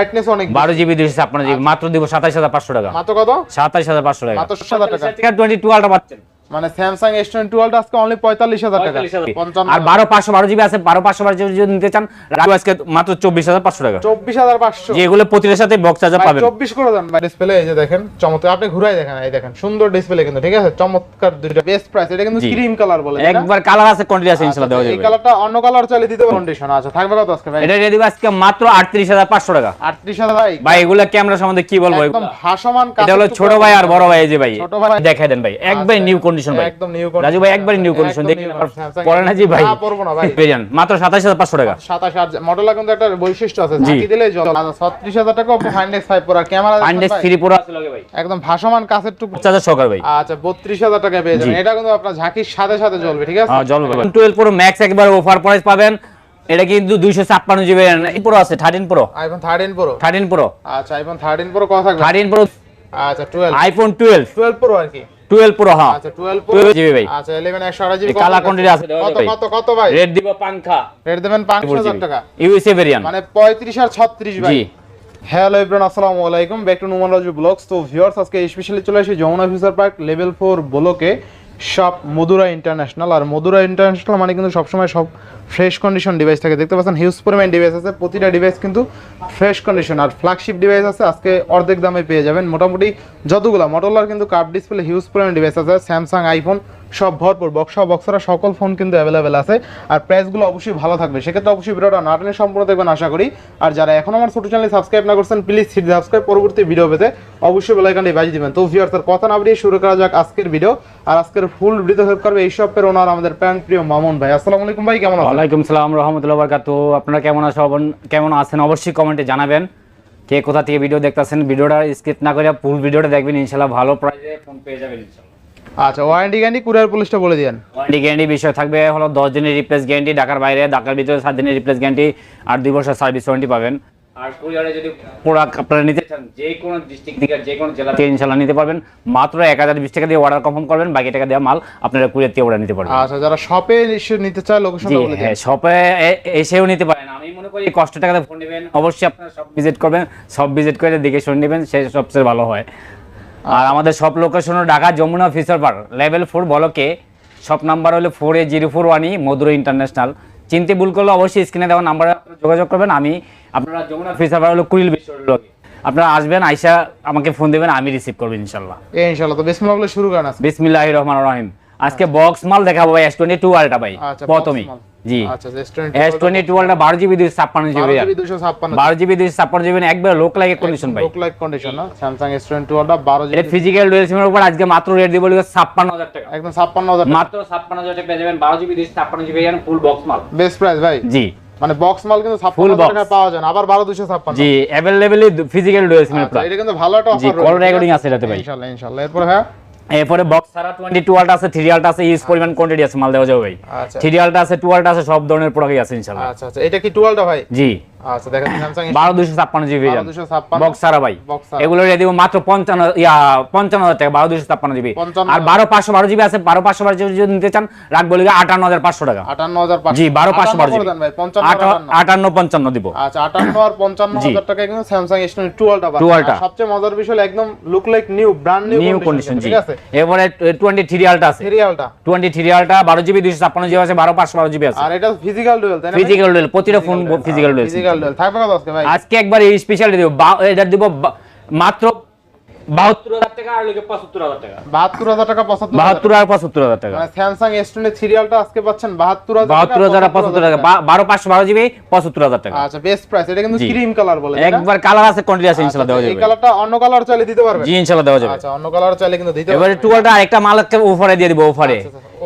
Brightness অনেক বারো GB দুইশো ছাপ্পান্ন জিবি মাত্র দিব সাতাইশ হাজার পাঁচশো টাকা। মাত্র কত? সাতাইশ হাজার পাঁচশো টাকা। মাত্র 27,000 টাকা। 22 আলটা পাচ্ছেন। মানে স্যামসাং এস টোয়েন্টি টুয়েলভ আজকে অনলি পঁয়তাল্লিশ হাজার টাকা। পঞ্চান্ন আর বারো পাঁচশো বারো জিবি আছে বারো পাঁচশো বারো জিবি যদি নিতে চান রাখব আজকে মাত্র চব্বিশ হাজার পাঁচশো টাকা। চব্বিশ হাজার পাঁচশো। যেগুলো প্রতিটার সাথে বক্স চার্জার পাবেন। চব্বিশ করে দেন ভাই। ডিসপ্লে এই যে দেখেন চমৎকার। আপনি ঘুরাই দেখেন এই দেখেন সুন্দর ডিসপ্লে কিন্তু ঠিক আছে? চমৎকার দুইটা। বেস্ট প্রাইস এটা কিন্তু ক্রিম কালার বলে একবার কালার আছে কোয়ান্টিটি আছে ইনশাআল্লাহ দেওয়া আচ্ছা, এই কালারটা অন্য কালার চাইলে দিতে কন্ডিশন আচ্ছা থাকবে কত আজকে ভাই? এটা দিয়ে দিব আজকে মাত্র আটত্রিশ হাজার পাঁচশো টাকা। আটত্রিশ হাজার ভাই। ভাই এগুলা ক্যামেরা সম্বন্ধে কি বলব? একদম? ভাসমান এটা হলো ছোট ভাই আর বড় ভাই এই যে ভাই। ছোট ভাই। দেখাই দেন ভাই। একবার আচ্ছা, নিউ কন্ডিশন ভাই। একদম নিউ রাজু ভাই একবারই নিউ কন্ডিশন দেখি পরে না জি ভাই। পড়ব না ভাই। পেয়ে মাত্র সাতাশ হাজার পাঁচশো টাকা। সাতাশ আট কিন্তু একটা বৈশিষ্ট্য আছে। ঝাঁকি দিলে জল। আচ্ছা ছত্রিশ হাজার টাকা ফাইন্ড এক্স ফাইভ আর ক্যামেরা আন্ডেস থ্রি পুরো আছে লগে ভাই। একদম ভাসমান কাছের টুকু চার্জার সহকার ভাই। আচ্ছা বত্রিশ হাজার টাকা পেয়ে যাবেন। এটা কিন্তু আপনার ঝাঁকির সাথে সাথে জ্বলবে ঠিক আছে? হ্যাঁ জল টুয়েলভ প্রো ম্যাক্স একবার অফার প্রাইস পাবেন। এটা কিন্তু দুইশো ছাপ্পান্ন জিবি প্রো আছে thirteen pro iPhone thirteen pro thirteen pro আচ্ছা আইফোন থার্টিন প্রো কত থাকবে থার্টিন প্রো আচ্ছা twelve iPhone twelve twelve pro আর কি। টুয়েলভ প্রো হ্যাঁ। আচ্ছা টুয়েলভ প্রো জিবি ভাই। আচ্ছা ইলেভেন একশো আঠাশ জিবি কালা quantity আছে কত কত কত ভাই? রেড দিব পাঙ্খা রেট দেবেন পাঁচ হাজার টাকা। ইউএসএ ভেরিয়েন্ট মানে পঁয়ত্রিশ আর ছত্রিশ ভাই। জি। হ্যালো এভরিওয়ান আসসালামু আলাইকুম। Back to Numan Raju blogs তো ভিউয়ার্স আজকে স্পেশালি চলে এসেছি Jamuna future park level four ব্লকে শপ মধুরা ইন্টারন্যাশনাল আর মধুরা ইন্টারন্যাশনাল মানে কিন্তু সবসময় সব ফ্রেশ কন্ডিশন ডিভাইস থাকে। দেখতে পাচ্ছেন হিউজ পরিমাণ ডিভাইস আছে। প্রতিটা ডিভাইস কিন্তু ফ্রেশ কন্ডিশন আর ফ্ল্যাগশিপ ডিভাইস আছে, আজকে অর্ধেক দামে পেয়ে যাবেন। মোটামুটি যতগুলো মডেলার কিন্তু কার্ড ডিসপ্লে হিউজ পরিমাণ ডিভাইস আছে। স্যামসাং আইফোন সব ভরপুর বক্সা বক্সারা সকল ফোন কিন্তু অ্যাভেলেবেল আছে। আর প্রাইসগুলো অবশ্যই ভালো থাকবে। সেক্ষেত্রে অবশ্যই ভিডিওটা নাটনে সম্পূর্ণ দেখবেন, আশা করি। আর যারা এখন আমার ছোট চ্যানেল সাবস্ক্রাইব না করছেন প্লিজ সাবস্ক্রাইব পরবর্তী ভিডিও পেতে অবশ্যই বেলাইকানটি বাজিয়ে দিবেন। তো ভিউয়ার্স আর কথা না শুরু করা যাক আজকের ভিডিও আর আজকের ফুল ভিডিও হেল্প করবে এই শপের ওনার আমাদের প্যান প্রিয় মামুন ভাই। আসসালামু আলাইকুম ভাই, কেমন আছেন? ওয়ালাইকুম সালাম, রহমতুল্লাহ বরকাত। আপনারা কেমন আছেন কেমন আছেন অবশ্যই কমেন্টে জানাবেন। কে কোথা থেকে ভিডিও দেখতেছেন, ভিডিওটা স্কিপ না করে ফুল ভিডিওটা দেখবেন ইনশাআল্লাহ ভালো প্রাইসে ফোন পেয়ে যাবেন ইনশাআল্লাহ আচ্ছা ওয়ারেন্টি গ্যারান্টি কুরিয়ার পুলিশটা বলে দিয়েন। ওয়ারেন্টি গ্যারান্টি বিষয় থাকবে হলো দশ দিনের রিপ্লেস গ্যারান্টি ঢাকার বাইরে ঢাকার ভিতরে সাত দিনের রিপ্লেস গ্যারান্টি আর দুই বছর সার্ভিস ওয়ারেন্টি পাবেন। আর কুরিয়ারে যদি প্রোডাক্ট আপনারা নিতে চান যে কোনো ডিস্ট্রিক্ট থেকে যে কোনো জেলা থেকে ইনশাল্লাহ নিতে পারবেন। মাত্র এক হাজার বিশ টাকা দিয়ে অর্ডার কনফার্ম করবেন বাকি টাকা দেওয়া মাল আপনারা কুরিয়ার থেকে অর্ডার নিতে পারবেন। আচ্ছা যারা শপে এসে নিতে চায় দিন। হ্যাঁ শপে এসেও নিতে পারেন। আমি মনে করি কষ্ট টাকাতে ফোন নেবেন। অবশ্যই আপনারা সব ভিজিট করবেন সব ভিজিট করে দেখে শুনে নেবেন সে সবচেয়ে ভালো হয়। আর আমাদের সব location Dhaka Jamuna Fischer park. Level four বলকে সব নাম্বার হলো four A zero four one E Madhura international চিনতে ভুল করলে অবশ্যই স্ক্রিনে দেওয়া নাম্বারে যোগাযোগ করবেন। আমি আপনারা যমুনা ফিসার পার্ক হলো কুড়িল বিশ্ব আপনারা আসবেন আইসা আমাকে ফোন দেবেন আমি রিসিভ করব ইনশাল্লাহ। ইনশাল্লাহ তো বিসমিল্লাহ শুরু করেন বিসমিল্লাহ রহমান রহিম। আজকে বক্স মাল দেখাবো ভাই এস টোয়েন্টি টু আলটা ভাই আচ্ছা প্রথমেই। জি। আচ্ছা রেস্টুরেন্ট এস টোয়েন্টি টু আলটা বারো জিবি দুইশো ছাপ্পান্ন জিবি দুশো ছাপ্পান্ন। বারো জিবি দুইশো ছাপ্পান্ন জিবি একবার লোক লাগে কন্ডিশন ভাই। লোক লাইক কন্ডিশন না? স্যামসাং এস টোয়েন্টি ওয়ানটা বারো এটা ফিজিক্যাল ডুয়েল সিমের উপর আজকে মাত্র রেট দিব ছাপ্পান্ন হাজার টাকা। একদম ছাপ্পান্ন হাজার মাত্র ছাপ্পান্ন হাজার টাকা পেয়ে যাবেন বারো জিবি দুইশো ছাপ্পান্ন জিবি ফুল বক্স মাল। বেস্ট প্রাইস ভাই। জি। মানে বক্স মাল কিন্তু ছাপ্পান্ন Full হাজার box। টাকায় পাওয়া যায় না আবার বারো দুশো ছাপ্পান্ন। জি অ্যাভেলেবেলি ফিজিক্যাল ডুয়েল সিমের আচ্ছা, এটা কিন্তু ভালো একটা জি, অফার call recording আছে এটাতে ভাই। ইনশাআল্লাহ ইনশাআল্লাহ এরপর হ্যাঁ এরপরে বক্স ছাড়া টোয়েন্টি টু আল্ট আছে থ্রি আল্ট আছে ইউজ পরিমাণ কোয়ান্টিটি আছে মাল দেওয়া যাবে ভাই। আচ্ছা। থ্রি আল্ট আছে টু আল্ট আছে সব ধরনের প্রোডাক্টই আছে ইনশাল্লাহ আচ্ছা আচ্ছা। এটা কি টুয়েলটা ভাই? জি। আচ্ছা দেখেন স্যামসাং বারো দুশো ছাপ্পান্ন জিবি বক্স ভাই। এগুলো দিব মাত্র ইয়া টাকা আর আছে জিবি যদি নিতে চান রাখব টাকা। জি জিবি দিব। আচ্ছা আর পঞ্চান্ন জি। কিন্তু স্যামসাং এস টোয়েন্টি টুয়েলটা টুয়েলটা। সবচেয়ে মজার বিষয় একদম look like new brand new new condition ঠিক আছে? এরপরে টোয়েন্টি আলটা আছে। সিরিয়ালটা টোয়েন্টি থ্রি আলটা বারো জিবি দুশো ছাপ্পান্ন জিবি আছে বারো পাঁচশো বারো জিবি আছে। আর এটা ফিজিক্যাল ডুয়েল তাই না ফিজিক্যাল ডুয়েল প্রতিটা phone physical dual physical dual থাকবে কত আজকে ভাই? আজকে একবার এই স্পেশাল দিব। এটা দিব মাত্র বাহাত্তর হাজার টাকা আর লিখে পঁচাত্তর হাজার টাকা। বাহাত্তর হাজার টাকা পঁচাত্তর বাহাত্তর আর পঁচাত্তর হাজার টাকা। মানে স্যামসাং এস টোয়েন্টি সিরিয়ালটা আজকে পাচ্ছেন বাহাত্তর হাজার বাহাত্তর হাজার পঁচাত্তর টাকা। বারো পাঁচশো বারো জিবি পঁচাত্তর হাজার টাকা। আচ্ছা বেস্ট প্রাইস এটা কিন্তু। ক্রিম কালার বলে একবার কালার আছে কোয়ান্টিটি আছে ইনশাল্লাহ দেওয়া আচ্ছা, এই কালারটা অন্য কালার চাইলে দিতে পারবে। জি ইনশাল্লাহ দেওয়া যাবে। আচ্ছা অন্য কালার চাইলে কিন্তু দিতে এবারে পারবে। টুয়ালটা আরেকটা মাল অফারে দিয়ে দিব offer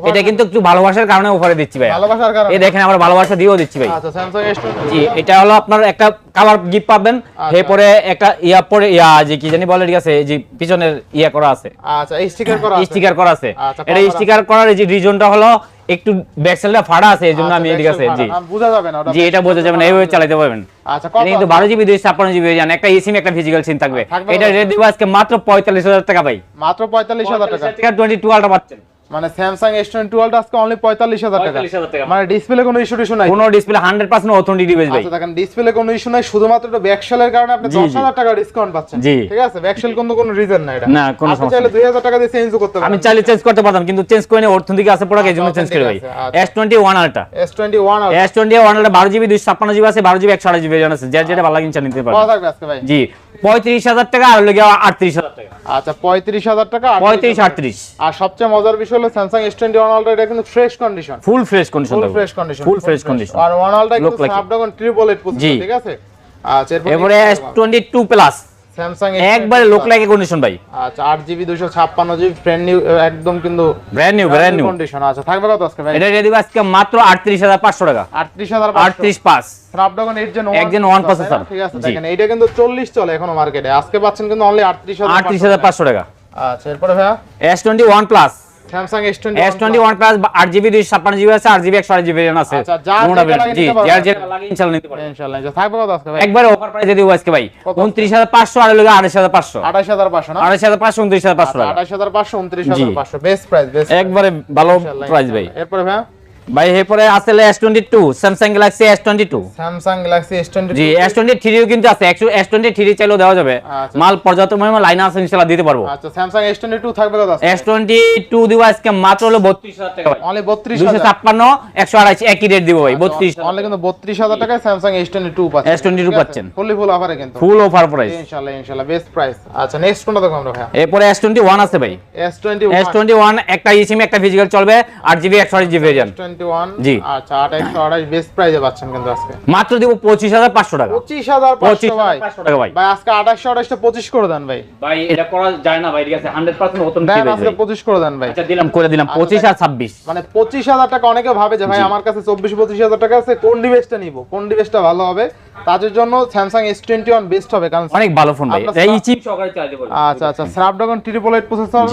এটা কিন্তু একটু ভালোবাসার কারণে অফারে দিচ্ছি ভাই ভালোবাসার কারণে? এই দেখেন আবার ভালোবাসা দিয়েও দিচ্ছি ভাই। আচ্ছা এস টোয়েন্টি জি এটা হলো আপনার একটা কালার গিফট পাবেন। আচ্ছা। এরপরে একটা ইয়া পরে ইয়া যে কি জানি বলে ঠিক আছে এই যে পিছনের ইয়া করা আছে। আচ্ছা এই স্টিকার করা আছে। স্টিকার করা আছে। আচ্ছা, এটা স্টিকার করার এই যে রিজনটা হলো একটু ব্যাকসেলটা ফাড়া আছে এই জন্য আচ্ছা, আমি ঠিক আছে জি। বোঝা যাবে না জি এটা বোঝা যাবে না এইভাবে চালাতে পারবেন। আচ্ছা কত কিন্তু বারো জিবি দুই ছাপ্পান্ন জিবি জান একটা ইসিম একটা ফিজিক্যাল সিম থাকবে। এটা? রেট দিব আজকে মাত্র পঁয়তাল্লিশ হাজার টাকা ভাই। মাত্র পঁয়তাল্লিশ হাজার টাকা। টাকা টোয়েন্টি টু আলটা পাচ্ছেন। মানে স্যামসাং এস টোয়েন্টি টুয়েলভ আজকে অনলি পঁয়তাল্লিশ হাজার টাকা। 45,000 টাকা। মানে ডিসপ্লে কোনো ইস্যু টিস্যু নাই। কোনো display hundred percent authentic device ভাই। আচ্ছা দেখেন ডিসপ্লে কোনো ইস্যু নাই শুধুমাত্র এটা ব্যাকশেলের কারণে আপনি দশ। হাজার টাকা ডিসকাউন্ট পাচ্ছেন। জি। ঠিক আছে? ব্যাকশেল কিন্তু কোনো রিজন নাই এটা। না, কোনো সমস্যা চাইলে। দুই হাজার টাকা দিয়ে চেঞ্জও করতে পারেন। আমি চাইলে চেঞ্জ করতে পারতাম কিন্তু চেঞ্জ করে নিয়ে অর্থনৈতিক আছে পড়া এই জন্য চেঞ্জ করে ভাই। S twenty one ultra S twenty one S twenty one ultra বারো জিবি দুইশো ছাপ্পান্ন জিবি আছে বারো জিবি একশো আড়াই জিবি আছে। যার যেটা ভালো লাগে নিতে পারবেন জি। পঁয়ত্রিশ হাজার টাকা আর লেগে আটত্রিশ হাজার টাকা। আচ্ছা পঁয়ত্রিশ হাজার টাকা পঁয়ত্রিশ আটত্রিশ। আর সবচেয়ে মজার বিষয় হলো Samsung S twenty one ultra এটা কিন্তু fresh condition full fresh condition full fresh condition full fresh condition আর ওয়ান আলটা কিন্তু স্ন্যাপড্রাগন ট্রিপল এইট ঠিক আছে? আচ্ছা এরপরে S twenty two plus Samsung একবারে লোক লাগে কন্ডিশন ভাই। আচ্ছা আট জিবি দুশো ছাপ্পান্ন জিবি ফ্রেন্ড নিউ একদম কিন্তু brand new brand new condition আচ্ছা থাকবে কত আজকে ভাই? এটা রেডি আজকে মাত্র আটত্রিশ হাজার পাঁচশো টাকা। আটত্রিশ হাজার আটত্রিশ পাঁচ। স্ন্যাপড্রাগন 8 জেন এক জেন 1 প্রসেসর ঠিক আছে। দেখেন এইটা কিন্তু চল্লিশ চলে এখনও মার্কেটে আজকে পাচ্ছেন কিন্তু অনলি আটত্রিশ হাজার আটত্রিশ হাজার পাঁচশো টাকা। আচ্ছা এরপরে twenty one plus Samsung S twenty S twenty one plus আট জিবি দুইশো ছাপ্পান্ন জিবি আছে আট জিবি একশো আছে। আচ্ছা, জি যার যেটা লাগে ইনশাল্লাহ। নিতে পারবেন ইনশাআল্লাহ ইনশাআল্লাহ। থাকবে কত আজকে ভাই? একবারে অফার প্রাইসে দিব আজকে ভাই। আর না। বেস্ট প্রাইস বেস্ট একবারে ভালো প্রাইস ভাই। এরপরে ভাইয়া ভাই এরপরে আছে two Samsung galaxy S twenty two Samsung galaxy G S twenty থ্রিও কিন্তু আছে একশো এস টোয়েন্টি থ্রি চাইলেও দেওয়া যাবে। আচ্ছা। মাল পর্যাপ্ত পরিমাণ লাইন আছে ইনশাল্লাহ দিতে পারব। আচ্ছা টোয়েন্টি টু থাকবে কত টোয়েন্টি টু দিব আজকে মাত্র হলো বত্রিশ হাজার টাকা ভাই। অনলি বত্রিশ দুশো হাজার ছাপ্পান্ন একশো আড়াইশ একই রেট দিব ভাই বত্রিশ অনলি কিন্তু বত্রিশ হাজার টাকায় স্যামসাং এস টোয়েন্টি টু পাচ্ছেন S22 পাচ্ছেন। ফুললি ফুল অফারে কিন্তু। ফুল অফার প্রাইস ইনশাআল্লাহ ইনশাআল্লাহ বেস্ট প্রাইস আচ্ছা নেক্সট কোনটা দেখো আমরা ভাইয়া? এরপরে এস টোয়েন্টি ওয়ান আছে ভাই। S twenty S twenty one একটা ইসিম একটা ফিজিক্যাল চলবে আট জিবি একশো আড়াইশ জিবি ভেরিয়েন্ট টোয়েন্টি ওয়ান জি। আচ্ছা আট একশো আঠাশ বেস্ট প্রাইসে পাচ্ছেন কিন্তু আজকে। মাত্র দিব পঁচিশ হাজার পাঁচশো টাকা। পঁচিশ হাজার পঁচিশ পাঁচশো ভাই। টাকা ভাই। ভাই আজকে আঠাশশো আঠাশটা পঁচিশ করে দেন ভাই। ভাই এটা করা যায় না ভাই ঠিক আছে হান্ড্রেড পার্সেন্ট নতুন দেন আজকে পঁচিশ করে দেন ভাই। আচ্ছা দিলাম করে দিলাম পঁচিশ আর ছাব্বিশ। মানে পঁচিশ হাজার টাকা অনেকে ভাবে যে ভাই আমার কাছে চব্বিশ পঁচিশ হাজার টাকা আছে কোন ডিভাইসটা নিব? কোন ডিভাইসটা ভালো হবে? তাদের জন্য স্যামসাং বেস্ট হবে কারণ অনেক ভালো ফোন ভাই। এই চিপ সহকারে চালাতে পারবেন আচ্ছা আচ্ছা স্ন্যাপড্রাগন প্রসেসর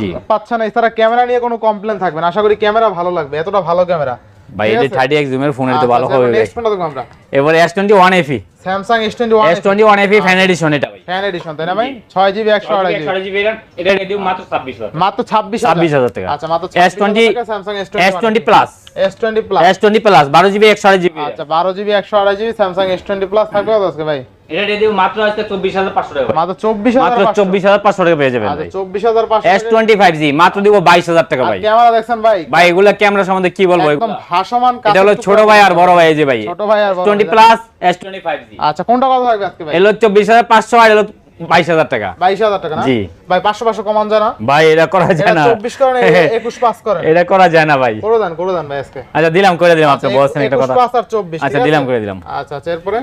এছাড়া ক্যামেরা নিয়ে কোনো কমপ্লেন থাকবে না। আশা করি ক্যামেরা ভালো লাগবে এতটা ভালো ক্যামেরা। ভাই এটা থার্টি এক্স জুমের ফোনের তো ভালো হবে নেক্সট ফোনটা দেখো আমরা। এবারে S twenty one F E Samsung S twenty one S twenty one F E fan edition এটা ভাই। ফ্যান এডিশন তাই না ভাই? ছয় জিবি একশো আড়াই জিবি এটা রেডিও মাত্র ছাব্বিশ মাত্র ছাব্বিশ ছাব্বিশ হাজার টাকা। আচ্ছা মাত্র S twenty Samsung S S twenty plus S twenty plus S twenty plus বারো জিবি একশো আড়াই জিবি আচ্ছা বারো জিবি একশো আড়াই GB Samsung S twenty plus থাকবে আজকে ভাই? এটা রেডি মাত্র আজকে চব্বিশ পাঁচশো টাকা মাত্র চব্বিশ মাত্র চব্বিশ হাজার পাঁচশো টাকা পেয়ে যাবেন আচ্ছা ভাই। চব্বিশ হাজার পাঁচশো এস টোয়েন্টি ফাইভ জি মাত্র দিব বাইশ হাজার টাকা ভাই। ক্যামেরা দেখছেন ভাই? ভাই এগুলো ক্যামেরা সম্বন্ধে কি বলব? একদম এগুলা? ভাসমান এটা হলো ছোট ভাই আর বড় ভাই এই যে ভাই। ছোট ভাই আর বড় টোয়েন্টি ভাই। Plus S twenty five G আচ্ছা কোনটা কত থাকবে আজকে ভাই? এলো চব্বিশ হাজার পাঁচশো আর এলো বাইশ হাজার টাকা। বাইশ হাজার টাকা না? জি। ভাই পাঁচশো পাঁচশো কমান যায় না? ভাই এটা করা যায় এটা না। চব্বিশ করেন একুশ পাস করেন এটা করা যায় না ভাই। করে দেন করে দেন ভাই আজকে। আচ্ছা দিলাম করে দিলাম আপনি বলছেন একটা একুশ কথা। পাস আর চব্বিশ আচ্ছা, দিলাম করে দিলাম। আচ্ছা আচ্ছা এরপরে?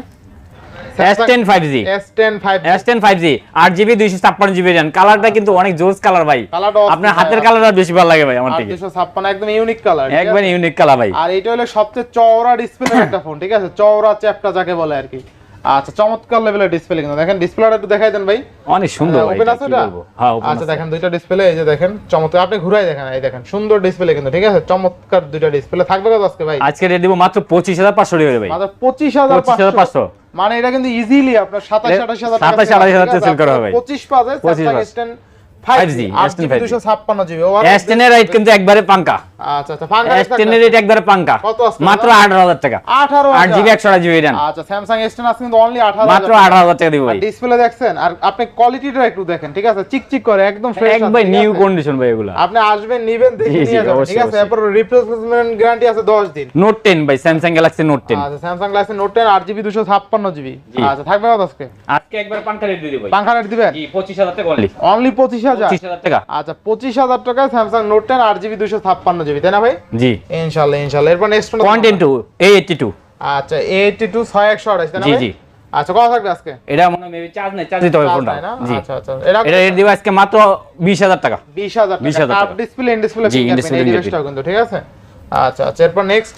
S ten five G S ten five S ten five G আট জিবি দুইশো ছাপ্পান্ন জিবি র্যাম কালারটা কিন্তু অনেক জোস কালার ভাই। আপনার হাতের কালার বেশি ভালো লাগে ভাই আমার থেকে। দুশো ছাপ্পান্ন একদম ইউনিক কালার একবার ইউনিক কালার ভাই। আর এটা হলো সবচেয়ে চওড়া ডিসপ্লে একটা ফোন ঠিক আছে? চওড়া চ্যাপটা যাকে বলে আর কি। আচ্ছা চমৎকার লেভেলের ডিসপ্লে কিন্তু। দেখেন ডিসপ্লেটা একটু দেখাই দেন ভাই। অনেক সুন্দর ওপেন আছে এটা বলব? হ্যাঁ open আচ্ছা দেখেন দুইটা ডিসপ্লে এই যে দেখেন চমৎকার। আপনি ঘুরাই দেখেন এই দেখেন সুন্দর ডিসপ্লে কিন্তু ঠিক আছে? চমৎকার দুইটা ডিসপ্লে থাকবে কত আজকে ভাই? আজকে রেট দিব মাত্র টাকা ভাই। মাত্র মানে এটা কিন্তু ইজিলি আপনার সাতাশ এ- আঠাশ হাজার 27 28000 টাকা সেল করা হবে। পঁচিশ পাবে 25 স্যামসাং পাবে। এস ফাইভ 5G, জি আট S10 জিবি 5G দুশো ছাপ্পান্ন জিবি এস এর রেট কিন্তু একবারে পাঙ্কা আচ্ছা আচ্ছা এর একবারে পাঙ্কা কত মাত্র টাকা। জিবি আচ্ছা আছে কিন্তু অনলি মাত্র টাকা দিব ভাই। ডিসপ্লে দেখছেন? আর আপনি কোয়ালিটিটা একটু দেখেন ঠিক আছে? চিকচিক করে একদম ফ্রেশ একবার নিউ কন্ডিশন ভাই এগুলা। আপনি আসবেন নিবেন দেখে জি, জি, নিয়ে যাবেন ঠিক আছে? এরপর রিপ্লেসমেন্ট গ্যারান্টি আছে 10 দিন। নোট টেন ভাই স্যামসাং গ্যালাক্সি নোট টেন আচ্ছা Samsung galaxy note 10 8 GB 256 GB আচ্ছা থাকবে কত আজকে? আজকে একবার পাঙ্কা রেট দিয়ে দিব ভাই। পাঙ্খা রেট দিবেন? জি পঁচিশ হাজার টাকা অনলি অনলি 25000 পঁচিশ হাজার টাকা। আচ্ছা 25000 টাকায় স্যামসাং নোট 10 8 জিবি 256 জিবি তাই না ভাই? জি। ইনশাআল্লাহ ইনশাআল্লাহ এরপর next content to A eighty two আচ্ছা 82 6128 তাই না জি, ভাই? জি। আচ্ছা কত থাকবে আজকে? এটা মনে মেবি চার্জ নাই চার্জ দিতে হবে ফোনটা? জি। আচ্ছা আচ্ছা এটা এটা রেট দিব আজকে মাত্র বিশ হাজার টাকা। 20000 20,000 টাকা। ডিসপ্লে ইন ডিসপ্লে ফিঙ্গারপ্রিন্ট এই fingerprint। কিন্তু ঠিক আছে? আচ্ছা আচ্ছা এরপর নেক্সট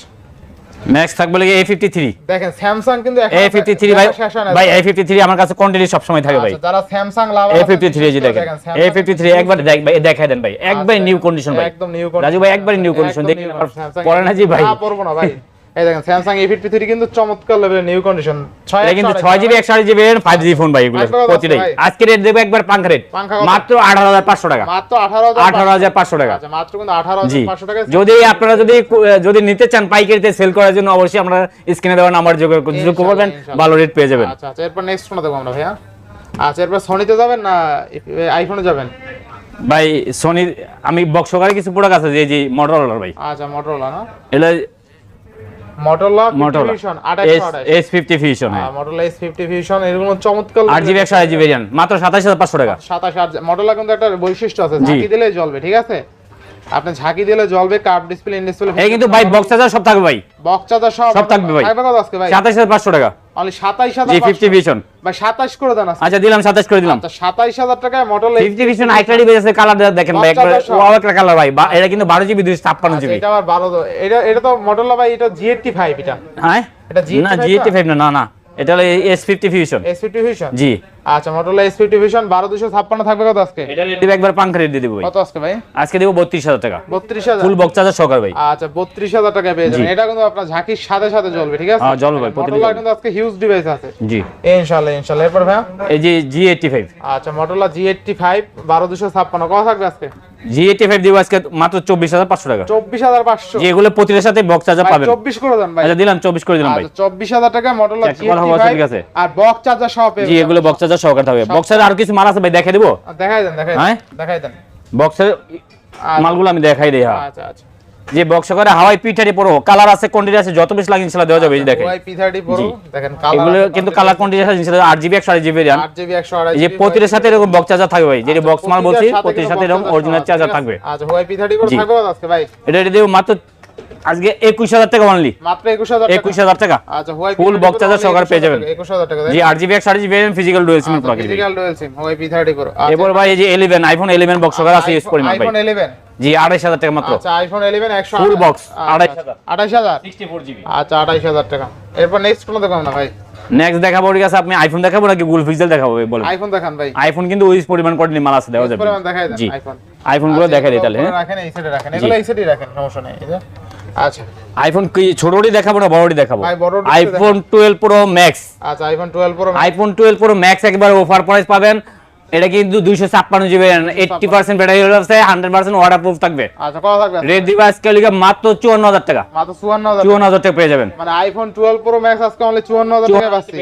নেক্সট থাকবে লাগে এ ফিফটি থ্রি দেখেন স্যামসাং কিন্তু এখন এ ফিফটি থ্রি ভাই শেষ না। ভাই এ ফিফটি থ্রি আমার কাছে কন্টিনিউ সবসময় থাকে ভাই? আচ্ছা, যারা Samsung lover A fifty three যে দেখেন এ ফিফটি থ্রি একবার দেখ- ভাই দেখাই দেন ভাই একবার আচ্ছা, নিউ কন্ডিশন ভাই। একদম নিউ কন্ডিশন রাজু ভাই একবার নিউ কন্ডিশন দেখি পরে না জি ভাই। না পড়ব না ভাই। এই দেখেন স্যামসাং এ ফিফটি থ্রি কিন্তু চমৎকার লেভেলের নিউ কন্ডিশন এটা কিন্তু ছয় জিবি একশো আট জিবি ফাইভ ফোন ভাই এগুলো প্রতিটাই। আজকে রেট দেবো একবার পাঙ্খা রেট মাত্র আঠারো হাজার পাঁচশো টাকা। মাত্র আঠারো হাজার পাঁচশো। টাকা। আচ্ছা মাত্র কিন্তু আঠারো জি। যদি আপনারা যদি যদি নিতে চান পাইকারিতে সেল করার জন্য অবশ্যই আমরা স্ক্রিনে দেওয়া নাম্বার যোগাযোগ করবেন ভালো রেট পেয়ে যাবেন। আচ্ছা আচ্ছা এরপর নেক্সট ফোনে দেখব আমরা ভাইয়া। আচ্ছা এরপর সনিতে যাবেন না আইফোনে যাবেন? ভাই সোনির আমি বক্সকারে কিছু প্রোডাক্ট আছে যে যে মটোরোলার ভাই। আচ্ছা মোটরোলা না? এটা মোটরোলা মটোরোলা ফিউশন আঠাশশো আঠাশ এস ফিফটি ফিউশন হ্যাঁ। মোটরোলা এস ফিফটি ফিউশন এরকম চমৎকার আট জিবি একশো আট জিবি ভেরিয়েন্ট মাত্র সাতাশ হাজার পাঁচশো টাকা। সাতাশ মোটরোলা কিন্তু একটা বৈশিষ্ট্য আছে ঝাঁকি দিলে জ্বলবে ঠিক আছে? আপনি ঝাঁকি দিলে জ্বলবে কার্ভ ডিসপ্লে ইন ডিসপ্লে এই কিন্তু ভাই বক্স চার্জার সব থাকবে ভাই। বক্স চার্জার সব সব থাকবে ভাই। থাকবে কত আজকে ভাই? সাতাশ হাজার পাঁচশো টাকা। অনলি সাতাইশ হাজার জি ফিফটি ভিশন ভাই সাতাশ করে দেন আচ্ছা দিলাম সাতাশ করে দিলাম। আচ্ছা সাতাইশ হাজার টাকায় মোটরোলা ফিফটি ভিশন আরেকটা ডিভাইস কালার দেখেন ভাই একবার ওয়াও একটা কালার ভাই এটা কিন্তু জিবি ছাপ্পান্ন আচ্ছা, জিবি এটা আবার বারো এটা এটা তো মডেল ভাই এটা জিএটি ফাইভ এটা। হ্যাঁ? এটা G85 না না না এটা হলো এস ফিফটি ভিশন এস জি। আচ্ছা মোটরোলা এস ফিফটি ভিশন বারো দুশো ছাপ্পান্ন থাকবে কত আজকে? এটা রেট একবার পাঙ্খা রেট দিয়ে দেবো ভাই। কত আজকে ভাই? আজকে দেবো বত্রিশ হাজার টাকা। বত্রিশ হাজার? ফুল বক্স চার্জার সহকার ভাই। আচ্ছা বত্রিশ হাজার টাকায় পেয়ে যাবেন। এটা কিন্তু আপনার ঝাঁকির সাথে সাথে জ্বলবে ঠিক আছে? হ্যাঁ, জ্বলবে ভাই, মোটরোলা কিন্তু আজকে হিউজ ডিভাইস আছে। জি। ইনশাল্লাহ ইনশাল্লাহ এরপর ভাইয়া? এই যে জি এইটটি ফাইভ আচ্ছা মোটরোলা জি এইটটি ফাইভ বারো দুশো ছাপ্পান্ন। কত থাকবে আজকে? জি এইটটি ফাইভ দিব আজকে মাত্র চব্বিশ হাজার পাঁচশো টাকা। চব্বিশ হাজার পাঁচশো। যে এগুলো প্রতিটার সাথে বক্স চার্জার পাবেন। চব্বিশ করে দেন ভাই। আচ্ছা দিলাম চব্বিশ করে দিলাম ভাই। আচ্ছা চব্বিশ হাজার টাকা মোটরোলা একটা জি কথা বলা ঠিক আছে। আর বক্স চার্জার সহ পেয়ে জি এগুলো বক্স চার্জার সহকার থাকবে। বক্স চার্জার আর কিছু মাল আছে ভাই দেখে দেবো? দেখাই দেন দেখাই হ্যাঁ? দেখাই দেন। বক্সের মালগুলো আমি দেখাই দিই হ্যাঁ। আচ্ছা আচ্ছা। যে বক্স করে হাওয়াই পিঠারি পরো কালার আছে কোয়ান্টিটি আছে যত বেশি লাগে ইনশাআল্লাহ দেওয়া যাবে এই দেখেন। Y P thirty pro. দেখেন এগুলো কিন্তু কালার কোয়ান্টিটি আছে। ইনশাআল্লাহ আট জিবি একশো আট জিবি র্যাম আট জিবি একশো আড়াই এই যে GB প্রতিটার সাথে এরকম বক্স চার্জার থাকবে ভাই যেটা বক্স মাল বলছি প্রতিটার সাথে এরকম অরিজিনাল চার্জার থাকবে। আচ্ছা ওয়াই পি থার্টি করে থাকবে আজকে ভাই। এটা দেবো মাত্র আজকে একুশ হাজার টাকা অনলি মাত্র একুশ হাজার একুশ হাজার টাকা। আচ্ছা ওয়াই Full box charger সহকারে পেয়ে যাবেন। একুশ হাজার টাকা জি আট জিবি একশো আট জিবি ফিজিক্যাল ডুয়েল সিম প্রকৃতি physical dual SIM Y P pro এরপর ভাই এই যে ইলেভেন আইফোন ইলেভেন বক্স সহকারে আছে ইউজ পরিমাণ ভাই। আইফোন ইলেভেন জি আড়াইশ হাজার টাকা মাত্র। আচ্ছা আইফোন ইলেভেন একশো Full box, আঠাশ 28,000 আঠাশ হাজার? সিক্সটি ফোর জিবি আচ্ছা আঠাশ হাজার টাকা। এরপর নেক্সট কোনো দেখাবো না ভাই? নেক্সট দেখাবো ওর কাছে আপনি আইফোন দেখাবো নাকি গুগল পিক্সেল দেখাবো ভাই বলেন। আইফোন দেখান ভাই। আইফোন কিন্তু ওই পরিমাণ কোয়ান্টিটি মাল আছে দেওয়া যাবে। পরিমাণ দেখাই দেন আইফোন আইফোনগুলো আচ্ছা, দেখাই দিই তাহলে হ্যাঁ? রাখেন এই সাইডে রাখেন। এগুলো এই সাইডে রাখেন সমস্যা নেই এই যে। আচ্ছা। আইফোন কি ছোটটি দেখাবো না বড়টি দেখাবো? আইফোন টুয়েলভ প্রো ম্যাক্স আচ্ছা iPhone twelve pro iPhone twelve pro max একবার অফার প্রাইস পাবেন। এটা কিন্তু দুইশো ছাপ্পান্ন জিবি এইটটি পার্সেন্ট ব্যাটারি আছে হান্ড্রেড পার্সেন্ট ওয়াটার প্রুফ থাকবে। আচ্ছা কত থাকবে? রেড দিবা আজকে লিখে মাত্র চুয়ান্ন হাজার টাকা। মাত্র চুয়ান্ন হাজার চুয়ান্ন হাজার টাকা পেয়ে যাবেন। মানে আইফোন টুয়েলভ প্রো ম্যাক্স আজকে অনলি চুয়ান্ন হাজার টাকা পাচ্ছি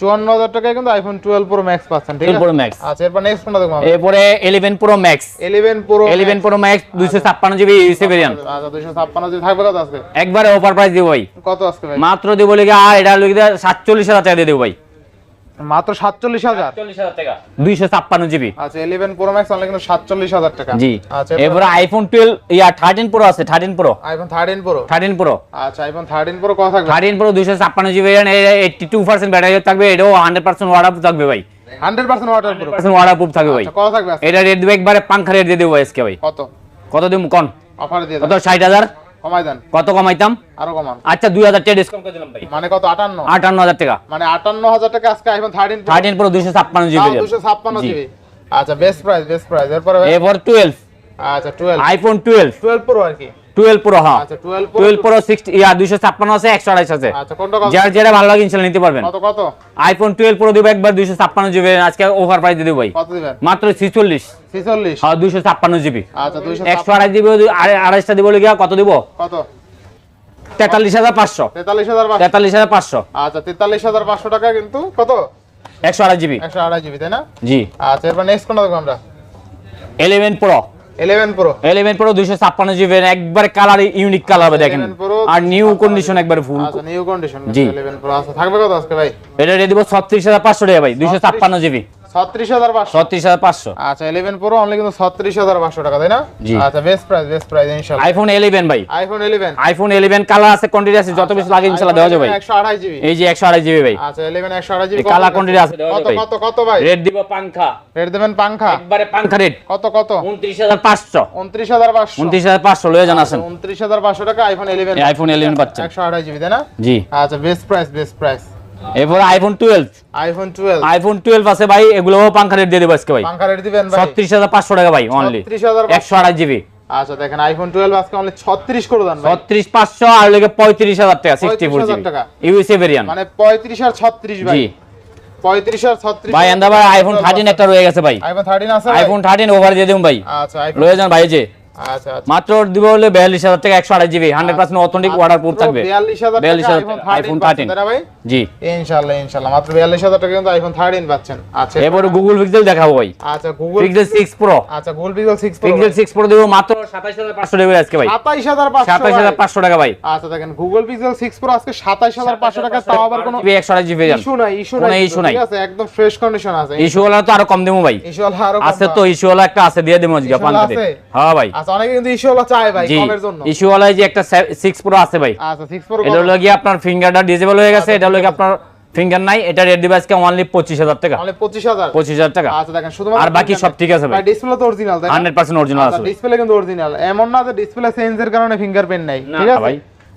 চুয়ান্ন হাজার টাকায় কিন্তু আইফোন টুয়েলভ প্রো ম্যাক্স পাচ্ছেন ঠিক 12 আছে? Pro Max। আচ্ছা এরপর নেক্সট কোনটা দেখব এরপরে eleven pro max eleven pro eleven pro max দুইশো ছাপ্পান্ন জিবি ইউসি ভেরিয়েন্ট আচ্ছা দুইশো ছাপ্পান্ন যদি থাকবে কত আজকে? একবারে প্রাইস দিব ভাই। কত আজকে ভাই? মাত্র দিব লিখে আর এটা লিখে সাতচল্লিশ হাজার টাকা দিয়ে দেবো ভাই। মাত্র সাতচল্লিশ হাজার? দুইশো ছাপ্পান্ন জিবি। আচ্ছা ইলেভেন প্রো ম্যাক্স অনলি কিন্তু সাতচল্লিশ হাজার টাকা। জি। আচ্ছা এরপরে আইফোন টুয়েলভ ইয়া থার্টিন প্রো আছে thirteen pro iPhone thirteen pro thirteen pro আচ্ছা আইফোন থার্টিন প্রো কত থাকবে? থার্টিন প্রো দুইশো ছাপ্পান্ন GB eighty two percent battery থাকবে এটাও হান্ড্রেড পার্সেন্ট ওয়াটার প্রুফ থাকবে ভাই। Hundred percent water pro percent waterproof থাকবে ভাই। আচ্ছা কত থাকবে এটা রেট দেবো একবারে পাঙ্খা রেট দিয়ে দেবো আজকে ভাই। কত? কত দিব কন? অফার দিয়ে দাও কত? দেন ষাট হাজার? কমাই দেন। কত কমাইতাম? আরও কমান। আচ্ছা দুই হাজার টাকা ডিসকাউন্ট করে দিলাম ভাই। মানে কত? আটান্ন। আটান্ন হাজার টাকা। মানে আটান্ন হাজার টাকা আজকে iPhone thirteen pro thirteen pro দুইশো ছাপ্পান্ন জিবি দুশো ছাপ্পান্ন জি। জিবি আচ্ছা বেস্ট প্রাইস বেস্ট প্রাইস এরপরে? এরপর টুয়েলভ আচ্ছা twelve iPhone twelve twelve pro আর কি। টুয়েলভ প্রো হ্যাঁ। আচ্ছা twelve pro twelve pro sixty ইয়া দুইশো ছাপ্পান্ন আছে একশো আড়াইশ আছে। আচ্ছা কোনটা যার যেটা ভালো লাগে ইনশাল্লাহ নিতে পারবেন। কত কত? আইফোন টুয়েলভ প্রো দিব একবার দুইশো ছাপ্পান্ন জিবি আজকে ওভার প্রাইস দেবো ভাই। কত দিবেন? মাত্র ছিচল্লিশ। ছিচল্লিশ? হ্যাঁ দুইশো ছাপ্পান্ন জিবি আচ্ছা দুইশো একশো আড়াই দিব আড়াইশটা দিব লিখে কত দিব? কত? তেতাল্লিশ হাজার পাঁচশো। তেতাল্লিশ হাজার পাঁচশো। তেতাল্লিশ হাজার পাঁচশো। আচ্ছা তেতাল্লিশ হাজার পাঁচশো টাকা কিন্তু কত? একশো আড়াই জিবি একশো আড়াই জিবি তাই না? জি। আচ্ছা এরপর নেক্সট কোনটা দেখব আমরা? Eleven pro eleven pro eleven pro দুইশো ছাপ্পান্ন জিবি একবার কালার ইউনিক কালার দেখেন। আর নিউ কন্ডিশন একবার ফুল আচ্ছা নিউ কন্ডিশন জি। ইলেভেন প্রো আচ্ছা থাকবে কত আজকে ভাই? এটা রেডি দিব ছত্রিশ হাজার পাঁচশো টাকা ভাই দুইশো ছাপ্পান্ন জিবি আচ্ছা ইলেভেন প্রো অনলি কিন্তু টাকা তাই না? জি। আচ্ছা বেস্ট প্রাইস বেস্ট প্রাইস ইনশাল্লাহ আইফোন ইলেভেন ভাই। IPhone eleven iPhone eleven colour আছে কোয়ান্টিটি আছে যত বেশি লাগে ইনশাল্লাহ দেওয়া যাবে ভাই। একশো আড়াই জিবি এই যে একশো আড়াই জিবি ভাই। আচ্ছা ইলেভেন একশো আড়াই জিবি এই কালা আছে কত। কত কত ভাই? রেট দিব পাঙ্খা রেট দেবেন পাংখা? একবারে পাঙ্খা রেট কত কত? উনত্রিশ হাজার পাঁচশো। উনত্রিশ হাজার পাঁচশো। উনত্রিশ হাজার পাঁচশো লয়ে জান আসেন। উনত্রিশ হাজার পাঁচশো টাকা আইফোন ইলেভেন এই আইফোন ইলেভেন পাচ্ছেন। একশো আড়াই জিবি তাই না? জি। আচ্ছা বেস্ট প্রাইস বেস্ট প্রাইস এরপরে iPhone twelve iPhone twelve iPhone twelve আছে ভাই এগুলো পাঙ্খা রেট দিয়ে দেবো আজকে ভাই। পাংখা রেট দিবেন ভাই। ছত্রিশ হাজার পাঁচশো টাকা ভাই অনলি ছত্রিশ হাজার একশো আড়াই জিবি আচ্ছা দেখেন আইফোন টুয়েলভ আজকে অনলি ছত্রিশ করে দেন ভাই। ছত্রিশ পাঁচশো আর লেগে পঁয়ত্রিশ হাজার টাকা সিক্সটি ফোর 35,000 জিবি টাকা। ইউএসএ ভেরিয়ান মানে পঁয়ত্রিশ আর ছত্রিশ ভাই। জি। পঁয়ত্রিশ আর ছত্রিশ। ভাই এন্দা ভাই আইফোন থার্টিন একটা রয়ে গেছে ভাই। আইফোন থার্টিন আছে আইফোন থার্টিন ওভার দিয়ে দিন ভাই। আচ্ছা লয়ে যান ভাই যে। মাত্র দিব হলে বিয়াল্লিশ হাজার টাকা একশো আঠাশ GB hundred percent authentic waterproof থাকবে। বিয়াল্লিশ হাজার টাকা আইফোন থার্টিন জি। ইনশাল্লাহ ইনশাল্লাহ। মাত্র বিয়াল্লিশ হাজার টাকা কিন্তু আইফোন থার্টিন পাচ্ছেন। আচ্ছা এরপরে গুগল পিক্সেল দেখাবো ভাই। আচ্ছা গুগল পিক্সেল সিক্স প্রো আচ্ছা Google Pixel six Pixel six pro দেবো মাত্র সাতাইশ হাজার পাঁচশো দেবে আজকে ভাই। সাতাইশ হাজার সাতাইশ হাজার পাঁচশো টাকা ভাই। আচ্ছা দেখেন গুগল পিক্সেল সিক্স প্রো আজকে সাতাইশ হাজার পাঁচশো টাকা তাও আবার কোনো একশো আঠাশ জিবি ইস্যু নাই ইস্যু নাই issue নাই। ঠিক আছে একদম ফ্রেশ কন্ডিশন আছে। ইস্যু তো আরও কম দেবো ভাই। ইস্যু হলো আরও আছে তো। ইস্যু একটা আছে দিয়ে দেবো আজকে পান হ্যাঁ ভাই। আচ্ছা অনেকে কিন্তু ইস্যু হলো চায় ভাই কমের জন্য। ইস্যু ওয়ালা যে একটা 6 প্রো আছে ভাই। আচ্ছা 6 প্রো এটা হলো গিয়ে আপনার ফিঙ্গারটা ডিজেবল হয়ে গেছে এটা হলো গিয়ে আপনার ফিঙ্গার নাই এটা রেড ডিভাইস কে অনলি পঁচিশ হাজার টাকা। অনলি পঁচিশ হাজার? পঁচিশ হাজার টাকা। আচ্ছা দেখেন শুধুমাত্র আর বাকি সব ঠিক আছে ভাই। ডিসপ্লে তো অরিজিনাল তাই হান্ড্রেড পার্সেন্ট অরিজিনাল আছে ডিসপ্লে কিন্তু অরিজিনাল এমন না যে ডিসপ্লে চেঞ্জের কারণে ফিঙ্গারপ্রিন্ট নাই ঠিক আছে? ভাই।